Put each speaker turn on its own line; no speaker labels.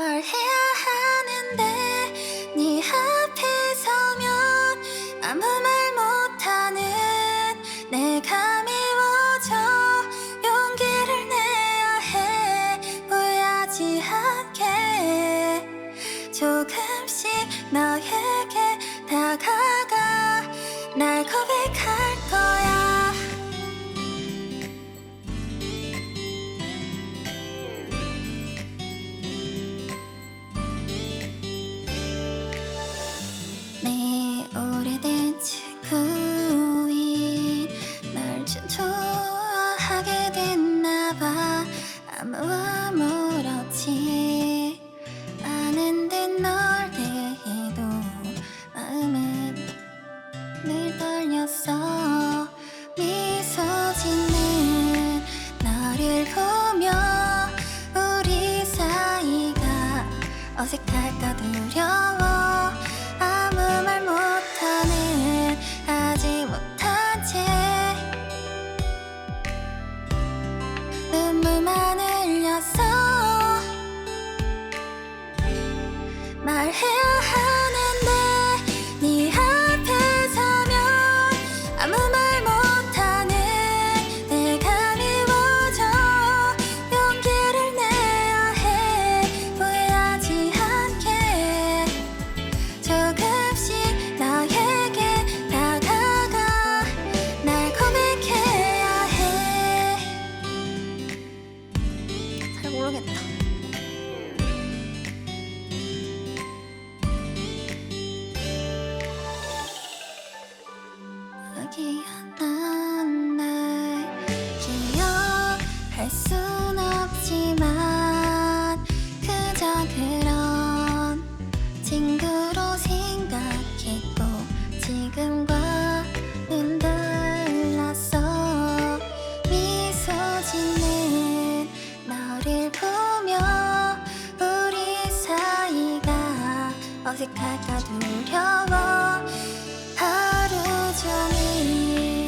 말해야 하는데 네 앞에 서면 아무 말 못하는 내가 미워져 용기를 내야 해 후회하지 않게 조금씩 너에게 다가가 날 고백할 거야 늘 떨렸어. 미소 짓는 너를 보며 우리 사이가 어색할까 두려워 아무 말 못하는 하지 못한 채 눈물만 흘렸어. 말해 모르겠다. 기억난 날 기억할 순 없지만 그저 그런 친구로 생각했고 지금과는 달랐어 미소 짓는 너를 보며 우리 사이가 어색할까 두려워 하루 종일